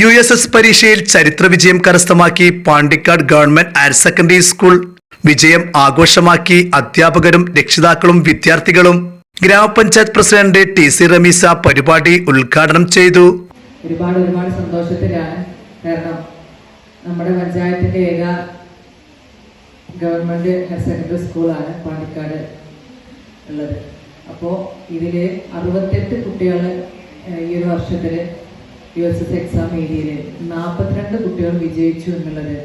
U S S പരീക്ഷയിൽ ചരിത്ര വിജയം കരസ്ഥമാക്കി Pandikkad government higher secondary school വിജയം ആഘോഷമാക്കി അധ്യാപകരും രക്ഷിതാക്കളും വിദ്യാർത്ഥികളും ഗ്രാമപഞ്ചായത്ത് പ്രസിഡന്റ് ടി സി റമീസ പരിപാടി ഉദ്ഘാടനം ചെയ്തു. ഒരുപാട് ഒരുപാട് സന്തോഷത്തിലാണ്. കാരണം നമ്മുടെ പഞ്ചായത്തിന്റെ ഏക ഗവൺമെന്റ് ഹയർ സെക്കൻഡറി സ്കൂളാണ് പാണ്ടിക്കാട് ഉള്ളത്. അപ്പോൾ ഇതിൽ അറുപത്തെട്ട് കുട്ടികൾ ഈ ഒരു വർഷത്തിൽ യു എസ് എസ് എക്സാം എഴുതിയിൽ നാൽപ്പത്തിരണ്ട് കുട്ടികൾ വിജയിച്ചു എന്നുള്ളത്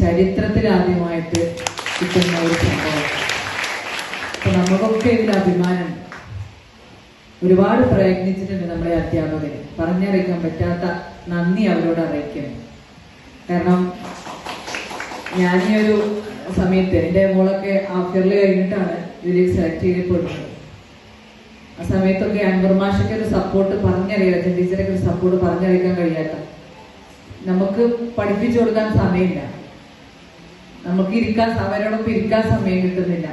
ചരിത്രത്തിൽ ആദ്യമായിട്ട് കിട്ടുന്ന ഒരു സംഭവം. അപ്പൊ നമുക്കൊക്കെ ഇതിൽ അഭിമാനം. ഒരുപാട് പ്രയത്നിച്ചിട്ടുണ്ട് നമ്മുടെ അധ്യാപകർ പറഞ്ഞറിയിക്കാൻ പറ്റാത്ത നന്ദി അവരോട് അറിയിക്കണം കാരണം ഞാൻ ഈ ഒരു സമയത്ത് എന്റെ മോളൊക്കെ ആഫ്റ്ററിൽ കഴിഞ്ഞിട്ടാണ് ഇതിലേക്ക് സെലക്ട് ചെയ്യപ്പെടുന്നത്. ആ സമയത്തൊക്കെ അൻവർ മാഷയ്ക്ക് ഒരു സപ്പോർട്ട് പറഞ്ഞറിയാത്ത ടീച്ചറൊക്കെ ഒരു സപ്പോർട്ട് പറഞ്ഞറിയിക്കാൻ കഴിയാത്ത. നമുക്ക് പഠിപ്പിച്ചു കൊടുക്കാൻ സമയമില്ല. നമുക്ക് ഇരിക്കാൻ അവരോടൊപ്പം ഇരിക്കാൻ സമയം കിട്ടുന്നില്ല.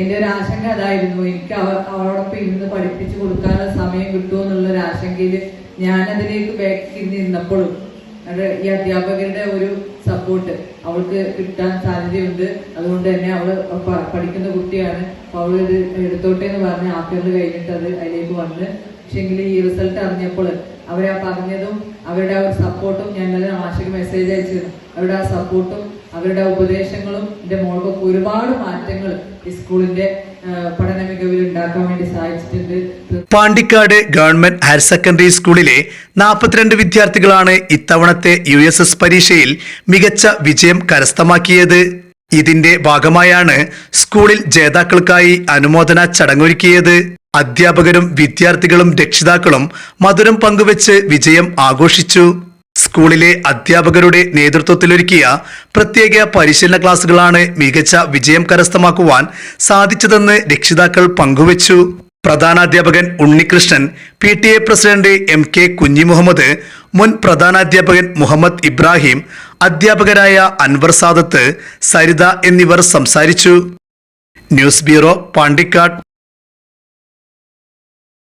എന്റെ ഒരു ആശങ്ക അതായിരുന്നു. എനിക്ക് അവ അവരോടൊപ്പം ഇരുന്ന് പഠിപ്പിച്ചു കൊടുക്കാനുള്ള സമയം കിട്ടുമോ എന്നുള്ള ഒരു ആശങ്കയിൽ ഞാനതിലേക്ക് ബാക്കിൽ നിന്നപ്പോഴും ഈ അധ്യാപകരുടെ ഒരു സപ്പോർട്ട് അവൾക്ക് കിട്ടാൻ സാധ്യതയുണ്ട്. അതുകൊണ്ട് തന്നെ അവൾ പഠിക്കുന്ന കുട്ടിയാണ്. അപ്പൊ അവൾ ഇത് എടുത്തോട്ടെ എന്ന് പറഞ്ഞ് ആഫ്റ്ററിൽ കഴിഞ്ഞിട്ട് അത് അതിലേക്ക് വന്ന്. പക്ഷെങ്കിൽ ഈ റിസൾട്ട് അറിഞ്ഞപ്പോൾ അവരാ പറഞ്ഞതും അവരുടെ ആ ഒരു സപ്പോർട്ടും ഞാൻ ഇന്നലെ ആശയ്ക്ക് മെസ്സേജ് അയച്ചിരുന്നു. അവരുടെ ആ സപ്പോർട്ടും അവരുടെ ആ ഉപദേശങ്ങളും എന്റെ മോൾക്കൊക്കെ ഒരുപാട് മാറ്റങ്ങൾ ഈ സ്കൂളിന്റെ ആ, പഠന മികവിൽ ഉണ്ടാക്കാൻ വേണ്ടി സഹായിച്ചിട്ടുണ്ട് പാണ്ടിക്കാട് ഗവൺമെന്റ് ഹയർ സെക്കൻഡറി സ്കൂളിലെ നാൽപ്പത്തിരണ്ട് വിദ്യാർത്ഥികളാണ് ഇത്തവണത്തെ യു എസ് എസ് പരീക്ഷയിൽ മികച്ച വിജയം കരസ്ഥമാക്കിയത്. ഇതിന്റെ ഭാഗമായാണ് സ്കൂളിൽ ജേതാക്കൾക്കായി അനുമോദന ചടങ്ങൊരുക്കിയത്. അധ്യാപകരും വിദ്യാർത്ഥികളും രക്ഷിതാക്കളും മധുരം പങ്കുവച്ച് വിജയം ആഘോഷിച്ചു. സ്കൂളിലെ അധ്യാപകരുടെ നേതൃത്വത്തിലൊരുക്കിയ പ്രത്യേക പരിശീലന ക്ലാസുകളാണ് മികച്ച വിജയം കരസ്ഥമാക്കുവാൻ സാധിച്ചതെന്ന് രക്ഷിതാക്കൾ പങ്കുവച്ചു. പ്രധാനാധ്യാപകൻ Unnikrishnan P T A president M K Kunhi Muhammad മുൻ പ്രധാനാധ്യാപകൻ മുഹമ്മദ് ഇബ്രാഹിം അധ്യാപകരായ അൻവർ സാദത്ത് സരിത എന്നിവർ സംസാരിച്ചു. News bureau Pandikkad.